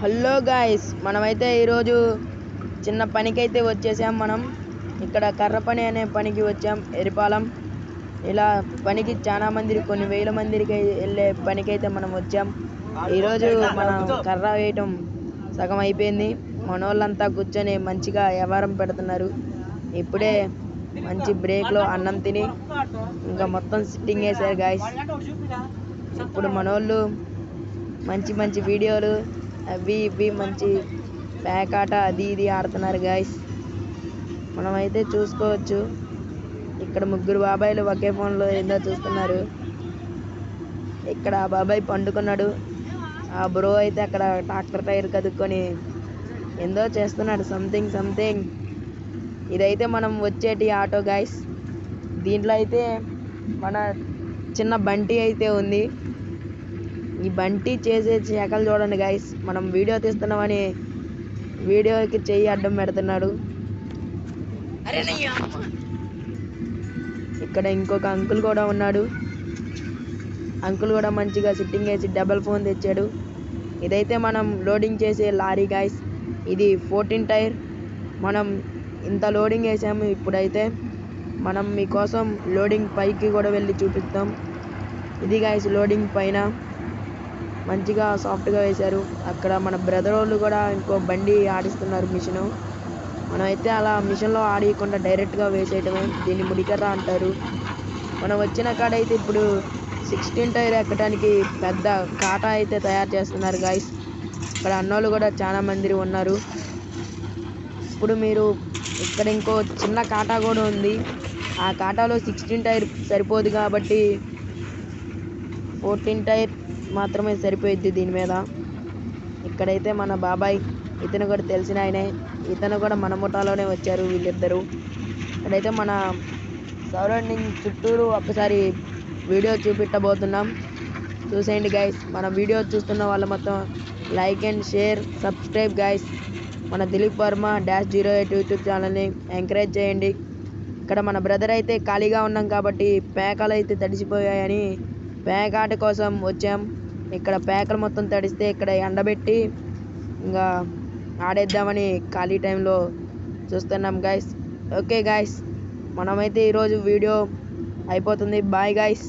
Hello guys మనమైతే ఈరోజు చిన్న పనికైతే వచ్చేసాం మనం. ఇక్కడ కర్ర పని అనే పనికి వచ్చాం ఎరిపాలెం. ఇలా పనికి చాలా మంది కొన్ని వేల మందికి వెళ్ళే పనికైతే మనం వచ్చాం. ఈరోజు మనం కర్ర వేయటం సగం అయిపోయింది. మనోళ్ళంతా కూర్చొని మంచిగా వ్యవహారం పెడుతున్నారు. ఇప్పుడే మంచి బ్రేక్లో అన్నం తిని ఇంకా మొత్తం సిట్టింగ్ వేసారు గాయస్. ఇప్పుడు మనోళ్ళు మంచి మంచి వీడియోలు అవి ఇవి మంచి పేకాట అది ఇది ఆడుతున్నారు గాయస్ మనమైతే చూసుకోవచ్చు. ఇక్కడ ముగ్గురు బాబాయిలు ఒకే ఫోన్లో ఏందో చూస్తున్నారు. ఇక్కడ ఆ బాబాయ్ పండుకున్నాడు. ఆ బ్రో అయితే అక్కడ ట్రాక్టర్ టైర్ కదుక్కొని ఏందో చేస్తున్నాడు. సంథింగ్ సంథింగ్ ఇదైతే మనం వచ్చేటి ఆటో గాయస్ దీంట్లో అయితే మన చిన్న బంటి అయితే ఉంది. ఈ బంటి చేసే శాఖలు చూడండి గాయస్ మనం వీడియో తీస్తున్నామని వీడియోకి చెయ్యి అడ్డం పెడుతున్నాడు. ఇక్కడ ఇంకొక అంకుల్ కూడా ఉన్నాడు. అంకుల్ కూడా మంచిగా సిట్టింగ్ వేసి డబల్ ఫోన్ తెచ్చాడు. ఇదైతే మనం లోడింగ్ చేసే లారీ గాయస్ ఇది ఫోర్టీన్ టైర్ మనం ఇంత లోడింగ్ వేసాము ఇప్పుడైతే మనం మీకోసం లోడింగ్ పైకి కూడా వెళ్ళి చూపిస్తాం. ఇది గాయస్ లోడింగ్ పైన. మంచిగా సాఫ్ట్గా వేశారు. అక్కడ మన బ్రదర్ వాళ్ళు కూడా ఇంకో బండి ఆడిస్తున్నారు మిషను. మనమైతే అలా మిషన్లో ఆడియకుండా డైరెక్ట్గా వేసేయటమే దీన్ని ముడికర్ర అంటారు. మనం వచ్చిన కాడ అయితే ఇప్పుడు సిక్స్టీన్ టైర్ ఎక్కడానికి పెద్ద కాటా అయితే తయారు చేస్తున్నారు గాయస్. ఇక్కడ అన్నోళ్ళు కూడా చాలా మంది ఉన్నారు. ఇప్పుడు మీరు ఇక్కడ ఇంకో చిన్న కాటా కూడా ఉంది. ఆ కాటాలో సిక్స్టీన్ టైర్ సరిపోదు కాబట్టి ఫోర్టీన్ టైర్ మాత్రమే సరిపోయిద్ది దీని మీద. ఇక్కడైతే మన బాబాయ్ ఇతను కూడా తెలిసిన ఆయనే. ఇతను కూడా మన ముఠాలోనే వచ్చారు వీళ్ళిద్దరూ. ఇక్కడైతే మన సరౌండింగ్ చుట్టూరు ఒక్కసారి వీడియో చూపెట్టబోతున్నాం. చూసేయండి గైస్ మన వీడియో చూస్తున్న వాళ్ళు మొత్తం like and share subscribe guys మన Dilip Varma dash zero eight YouTube ఛానల్ని ఎంకరేజ్ చేయండి. ఇక్కడ మన బ్రదర్ అయితే ఖాళీగా ఉన్నాం కాబట్టి పేకలు అయితే తడిసిపోయాయని పేకాట కోసం వచ్చాం. ఇక్కడ పేకలు మొత్తం తడిస్తే ఇక్కడ ఎండబెట్టి ఇంకా ఆడేద్దామని ఖాళీ టైంలో చూస్తున్నాం గాయస్ ఓకే గాయస్ మనమైతే ఈరోజు వీడియో అయిపోతుంది. Bye guys